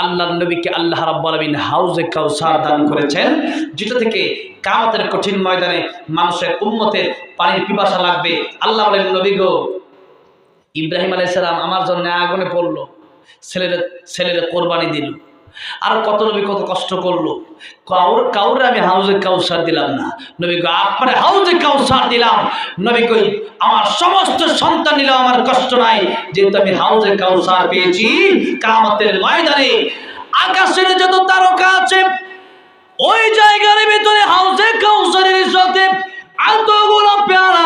আল্লাহ নবীকে আল্লাহ রাব্বুল হাউজে কাউসার দান করেছেন, যেটা থেকে কামাতের কঠিন ময়দানে মানুষের উম্মতের পানির পিপাসা লাগবে। আল্লাহ বলেন, নবী গো, ইব্রাহিম আলাইহিস সালাম আমার জন্য আগুনে পড়ল, ছেলের ছেলের কোরবানি দিল। আর কত নবী কত কষ্ট করল? কাউর কাউরে আমি হাউজে কাউসার দিলাম না। নবী গো আপনার হাউজে কাউসার দিলাম। নবী কই আমার সমস্ত সন্তান নিলাম আমার কষ্ট নাই। যেহেতু আমি হাউজে কাউসার পেয়েছি, কামতের ময়দানে আকাশের যত তারকা আছে, ওই জায়গার ভিতরে হাউজে কাউসারের সাথে এতগুলো পেয়ারা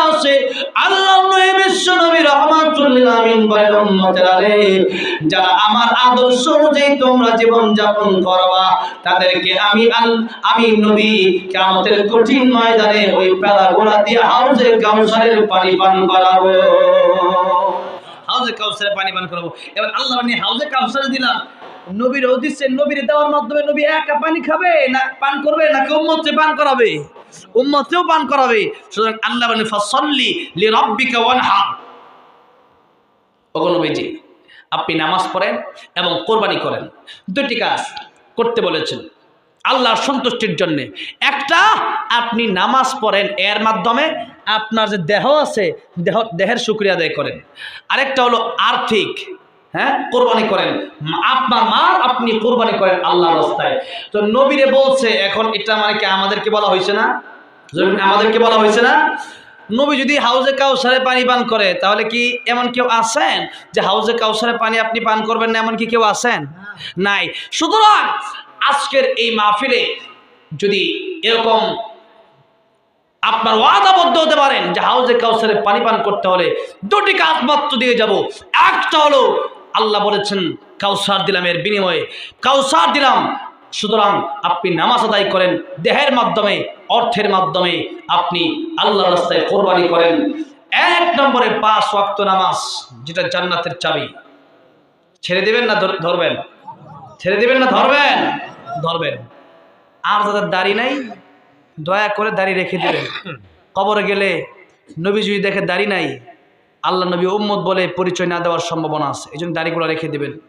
আমিন বলেন যারা আমার আদর্শ অনুযায়ী তোমরা জীবন যাপন করবা, তাদেরকে আমি আমি নবী কিয়ামতের কঠিন ময়দানে ওই গোলা দিয়ে কাউসারের পানি পান করাবো। পানি পান করাবো। এবার আল্লাহ দিলাম। নবীর নবীর দেওয়ার মাধ্যমে নবী একা পানি খাবে না পান করবে, নাকি উম্মতকে পান করাবে? উম্মতকেও পান করাবে। সুতরাং আল্লাহ বলেন ফাসাল্লি লি নবীজি আপনি নামাজ পড়েন এবং কোরবানি করেন। দুটি কাজ করতে বলেছেন আল্লাহর সন্তুষ্টির জন্যে। একটা, আপনি নামাজ পড়েন, এর মাধ্যমে আপনার যে দেহ আছে, দেহ, দেহের শুক্রিয়া আদায় করেন। আরেকটা হলো আর্থিক হ্যাঁ কোরবানি করেন। আপনার মা আপনি কোরবানি করেন আল্লাহ রাস্তায়। তো নবীরে বলছে, এখন এটা মানে কি আমাদেরকে বলা হয়েছে না? আমাদেরকে বলা হয়েছে না? নবী যদি হাউজে কাউসারে পানি পান করে, তাহলে কি এমন কেউ আছেন যে হাউজে কাউসারে পানি আপনি পান করবেন না, এমন কি কেউ আছেন? নাই। সুতরাং আজকের এই মাহফিলে যদি এরকম আপনার ওয়াদাবদ্ধ হতে পারেন যে হাউজে কাউসারে পানি পান করতে হলে, দুটি কাজ মাত্র দিয়ে যাব। একটা হলো, আল্লাহ বলেছেন, কাউসার দিলাম এর বিনিময়ে। কাউসার দিলাম সুতরাং আপনি নামাজ আদায় করেন, দেহের মাধ্যমে, অর্থের মাধ্যমে আপনি আল্লাহ রাস্তায় কোরবানি করেন। এক নম্বরে পাঁচ ওয়াক্ত নামাজ, যেটা জান্নাতের চাবি। ছেড়ে দেবেন না ধরবেন? ছেড়ে দেবেন না ধরবেন? ধরবেন। আর যাদের দাড়ি নাই, দয়া করে দাড়ি রেখে দিবেন। কবরে গেলে নবী যদি দেখে দাড়ি নাই, আল্লাহ নবী উম্মত বলে পরিচয় না দেওয়ার সম্ভাবনা আছে। এই জন্য দাড়িগুলো রেখে দেবেন।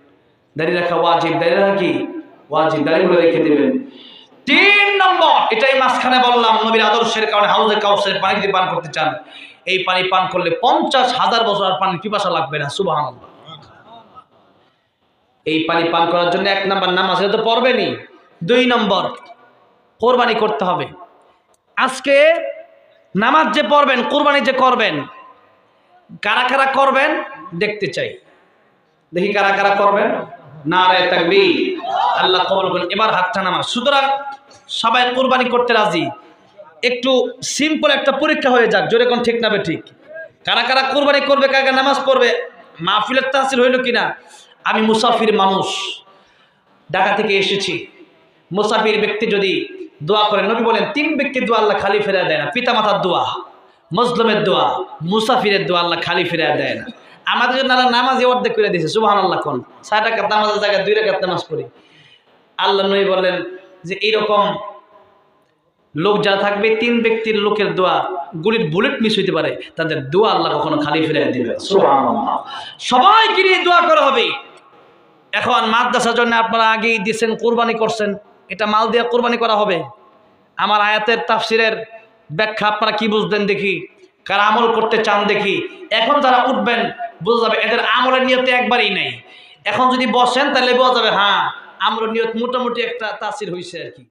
দাড়ি রাখা ওয়াজিব। দাড়ি রাখা কি? তিন নম্বর, এটাই মাঝখানে বললাম, নবীর আদর্শের কারণে হাউজে কাউসের পানি যদি পান করতে চান, এই পানি পান করলে পঞ্চাশ হাজার বছর আর পানির পিপাসা লাগবে না এই পানি পান করার জন্য এক নম্বর তো দুই নম্বর, কোরবানি করতে হবে। আজকে নামাজ যে পড়বেন, কোরবানি যে করবেন, কারা কারা করবেন, দেখতে চাই। দেখি কারা কারা করবেন। না রে আল্লাহ কবল করেন, এবার হাতটা নামাজ সুতরাং সবাই কোরবানি করতে রাজি। একটু সিম্পল একটা পরীক্ষা হয়ে যাক, জোরে কোন ঠিক না বে ঠিক। কারা কারা কোরবানি করবে, কারা নামাজ পড়বে, মাহফিলের তাসির হইল কিনা? আমি মুসাফির মানুষ, ঢাকা থেকে এসেছি। মুসাফির ব্যক্তি যদি দোয়া করে, নবী বলেন, তিন ব্যক্তির দোয়া আল্লাহ খালি ফেরা দেয় না। পিতামাতার দোয়া, মজলুমের দোয়া, মুসাফিরের দোয়া আল্লাহ খালি ফেরা দেয় না। আমাদের জন্য নামাজে অর্ধেক করে দিয়েছে সুবাহ আল্লাহ কোন টাকার নামাজের জায়গায় দুই টাকার নামাজ পড়ি। আল্লাহ নবী বললেন যে এইরকম লোক যা থাকবে, তিন ব্যক্তির লোকের দোয়া গুলির বুলেট মিস হইতে পারে, তাদের দোয়া আল্লাহ কখনো খালি ফিরে দিবে। সবাইকে নিয়ে দোয়া করা হবে। এখন মাদ্রাসার জন্য আপনারা আগেই দিয়েছেন, কোরবানি করছেন। এটা মাল দিয়ে কোরবানি করা হবে। আমার আয়াতের তাফসিরের ব্যাখ্যা আপনারা কি বুঝবেন দেখি? কারা আমল করতে চান দেখি? এখন যারা উঠবেন, বোঝা যাবে এদের আমলের নিয়তে একবারই নেই। এখন যদি বসেন, তাহলে বোঝা যাবে হ্যাঁ আমলের নিয়ত মোটামুটি একটা তাসির হয়েছে আর কি।